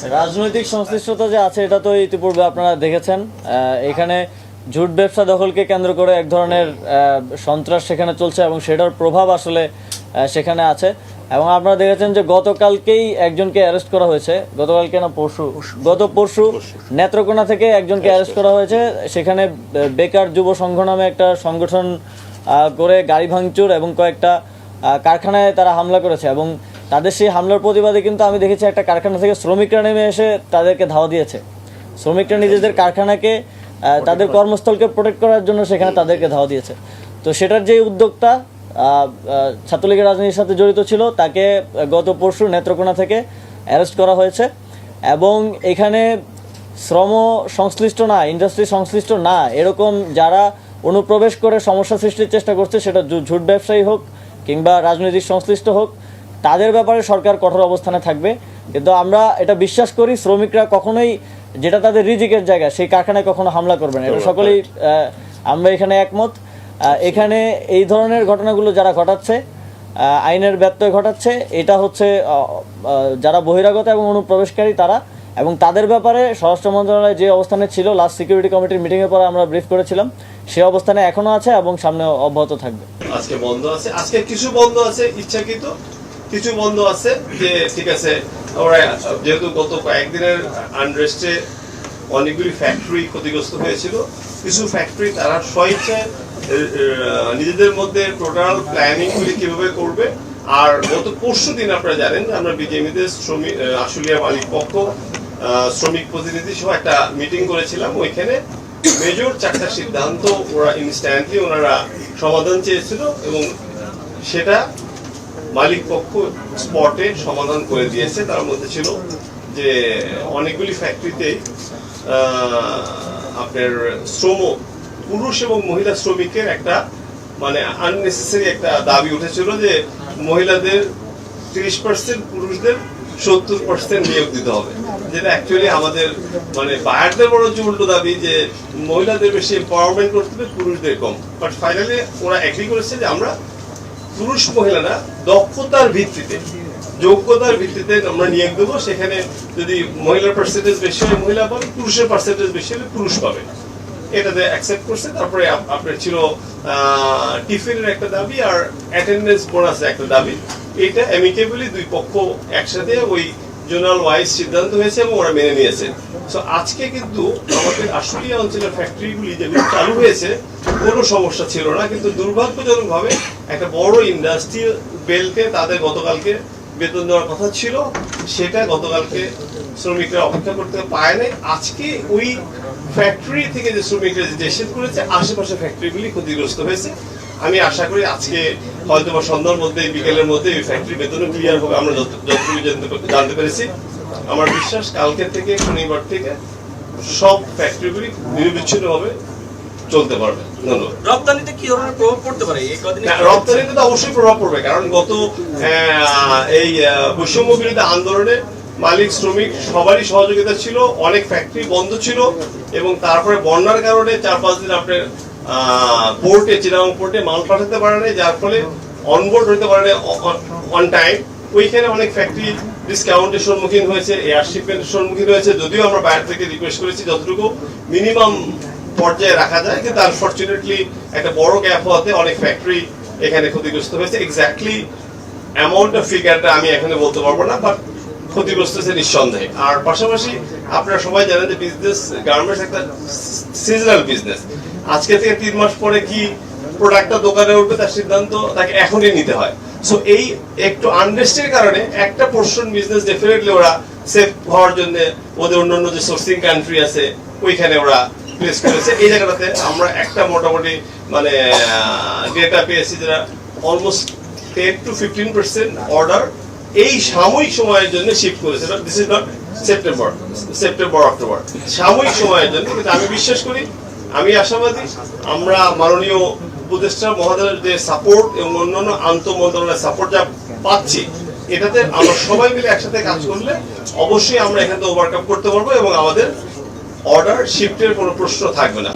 রাজনৈতিক সংশ্লিষ্টতা যে আছে এটা তো ইতিপূর্বে আপনারা দেখেছেন। এখানে ঝুট ব্যবসা দখলকে কেন্দ্র করে এক ধরনের সন্ত্রাস সেখানে চলছে এবং সেটার প্রভাব আসলে সেখানে আছে। এবং আপনারা দেখেছেন যে গতকালকেই একজনকে অ্যারেস্ট করা হয়েছে। গতকালকে না পরশু। গত পরশু নেত্রকোনা থেকে একজনকে অ্যারেস্ট করা হয়েছে। সেখানে বেকার যুব সংঘ নামে একটা সংগঠন করে গাড়ি ভাঙচুর এবং কয়েকটা কারখানায় তারা হামলা করেছে। এবং তাদের সেই হামলার প্রতিবাদে কিন্তু আমি দেখেছি একটা কারখানা থেকে শ্রমিকরা নেমে এসে তাদেরকে ধাওয়া দিয়েছে। শ্রমিকরা নিজেদের কারখানাকে তাদের কর্মস্থলকে প্রোটেক্ট করার জন্য সেখানে তাদেরকে ধাওয়া দিয়েছে। তো সেটার যে উদ্যোক্তা ছাত্রলীগের রাজনীতির সাথে জড়িত ছিল তাকে গত পরশু নেত্রকোনা থেকে অ্যারেস্ট করা হয়েছে এবং এখানে শ্রম সংশ্লিষ্ট না ইন্ডাস্ট্রি সংশ্লিষ্ট না এরকম যারা অনুপ্রবেশ করে সমস্যা সৃষ্টির চেষ্টা করছে সেটা ঝুট ব্যবসায়ী হোক কিংবা রাজনৈতিক সংশ্লিষ্ট হোক তাদের ব্যাপারে সরকার কঠোর অবস্থানে থাকবে। কিন্তু আমরা এটা বিশ্বাস করি শ্রমিকরা কখনোই যেটা তাদের রিজিকের জায়গা সেই কারখানায় কখনো হামলা করবে না। এটা সকলেই আমরা এখানে একমত। এখানে এই ধরনের ঘটনাগুলো যারা ঘটাচ্ছে আইনের ব্যত্যয় ঘটাচ্ছে এটা হচ্ছে যারা বহিরাগত এবং অনুপ্রবেশকারী তারা এবং তাদের ব্যাপারে স্বরাষ্ট্র মন্ত্রণালয় যে অবস্থানে ছিল লাস্ট সিকিউরিটি কমিটির মিটিংয়ের পরে আমরা ব্রিফ করেছিলাম সে অবস্থানে এখনও আছে এবং সামনে অব্যাহত থাকবে। আজকে বন্ধ আছে আজকে কিছু বন্ধ আছে ইচ্ছাকৃত। কিছু বন্ধু আছে যে, ঠিক আছে ওরা যেহেতু গত কয়েকদিনের আনরেস্টে অনেকগুলি ফ্যাক্টরি ক্ষতিগ্রস্ত হয়েছিল। কিছু ফ্যাক্টরি তারা স্বইচ্ছায় নিজেদের মধ্যে টোটাল প্ল্যানিং গুলি কীভাবে করবে। আর গত পরশু দিন আপনারা জানেন, আমরা বিজেপিতে শ্রমিক আশুলিয়া মালিক পক্ষ শ্রমিক প্রতিনিধি সহ একটা মিটিং করেছিলাম ওইখানে। মেজর চারটা সিদ্ধান্ত ওরা ইনস্ট্যান্টলি ওনারা সমাধান চেয়েছিল এবং সেটা মালিক পক্ষ স্পটে সমাধান করে দিয়েছে। তার মধ্যে ছিল যে অনেকগুলি ফ্যাক্টরিতে আপনার শ্রম, পুরুষ এবং মহিলা শ্রমিকের একটা মানে আননেসেসারি একটা দাবি উঠেছিল যে মহিলাদের তিরিশ পার্সেন্ট পুরুষদের সত্তর পার্সেন্ট নিয়োগ দিতে হবে। যেটা অ্যাকচুয়ালি আমাদের মানে বায়ারদের বড় যে উল্টো দাবি যে মহিলাদের বেশি এম্পাওয়ারমেন্ট করতে হবে, পুরুষদের কম। বাট ফাইনালি ওরা এগ্রি করেছে যে আমরা পুরুষ মহিলারা দক্ষতার ভিত্তিতে, যোগ্যতার ভিত্তিতে আমরা নিয়োগ দেবো। সেখানে যদি মহিলার পার্সেন্টেজ বেশি হলে মহিলা পাবে, পুরুষের পার্সেন্টেজ বেশি হলে পুরুষ পাবে। এটাতে অ্যাকসেপ্ট করছে। তারপরে আপনার ছিল টিফিনের একটা দাবি আর অ্যাটেন্ডেন্স বোনাস একটা দাবি। এটা অ্যামিকেবলি দুই পক্ষ একসাথে ওই জোনাল ওয়াইজ সিদ্ধান্ত হয়েছে এবং ওরা মেনে নিয়েছে। সো আজকে কিন্তু আমাদের আশুলিয়া অঞ্চলের ফ্যাক্টরিগুলি যেগুলো চালু হয়েছে, কোনো সমস্যা ছিল না, কিন্তু দুর্ভাগ্যজনকভাবে একটা বড় ইন্ডাস্ট্রিয়াল বেলকে তাদের গতকালকে বেতন দেওয়ার কথা ছিল। সেটা গতকালকে শ্রমিকরা অপেক্ষা করতে পায় নাই। আজকে ওই ফ্যাক্টরি থেকে যে শ্রমিকরা যে নিষেধ করেছে আশেপাশে ফ্যাক্টরিগুলি ক্ষতিগ্রস্ত হয়েছে। আমি আশা করি আজকে হয়তো বা সন্ধ্যার মধ্যে বিকেলের মধ্যে ওই ফ্যাক্টরি বেতনও ক্লিয়ার হবে। আমরা যতটুকু জানতে- পেরেছি। আমার বিশ্বাস কালকে থেকে শনিবার থেকে সব ফ্যাক্টরিগুলি নিরবিচ্ছিন্নভাবে চলতে পারবে। রপ্তানিতে কি ধরনের প্রভাব পড়তে পারে? রপ্তানিতে তো অবশ্যই প্রভাব পড়বে কারণ গত এই বৈষম্য বিরোধী আন্দোলনে মালিক শ্রমিক সবারই সহযোগিতা ছিল অনেক ফ্যাক্টরি বন্ধ ছিল এবং তারপরে বন্যার কারণে চার পাঁচ দিন আপনার পোর্টে চিরাং পোর্টে মাল পাঠাতে পারে নাই, যার ফলে অনবোর্ড হতে পারে অন টাইম ওইখানে অনেক ফ্যাক্টরি ডিসকাউন্টের সম্মুখীন হয়েছে এয়ারশিপের সম্মুখীন হয়েছে, যদিও আমরা বাইরে থেকে রিকোয়েস্ট করেছি, যতটুকু মিনিমাম পর্যায়ে রাখা যায়, কিন্তু আনফর্চুনেটলি একটা বড় গ্যাপ হওয়াতে অনেক ফ্যাক্টরি এখানে ক্ষতিগ্রস্ত হয়েছে। এক্স্যাক্টলি অ্যামাউন্ট অফ ফিগারটা আমি এখানে বলতে পারব না বাট ক্ষতিগ্রস্ত হয়েছে নিঃসন্দেহে। আর পাশাপাশি আপনারা সবাই জানেন যে বিজনেস গার্মেন্টস একটা সিজনাল বিজনেস আজকে থেকে তিন মাস পরে কি প্রোডাক্টটা দোকানে উঠবে তার সিদ্ধান্ত তাকে এখনই নিতে হয়। সো এই একটু আনরেস্টের কারণে একটা পোর্শন বিজনেস ডেফিনেটলি ওরা সেভ হওয়ার জন্য ওদের অন্যান্য যে সোর্সিং কান্ট্রি আছে, ওইখানে ওরা প্লেস করেছে। এই জায়গাটাতে আমরা একটা মোটামুটি মানে ডেটা পেয়েছি যারা almost ten to fifteen percent order এই সাময়িক সময়ের জন্য শিফট করেছে। This is not September September October সাময়িক সময়ের জন্য। কিন্তু আমি বিশ্বাস করি আমি আশাবাদী, আমরা মাননীয় উপদেষ্টা মহাদেবের যে সাপোর্ট এবং অন্যান্য আন্তঃ মন্ত্রণালয়ের সাপোর্ট যা পাচ্ছি, এটাতে আমরা সবাই মিলে একসাথে কাজ করলে অবশ্যই আমরা এখান থেকে ওভারকাম করতে পারব এবং আমাদের অর্ডার শিফটের কোনো প্রশ্ন থাকবে না।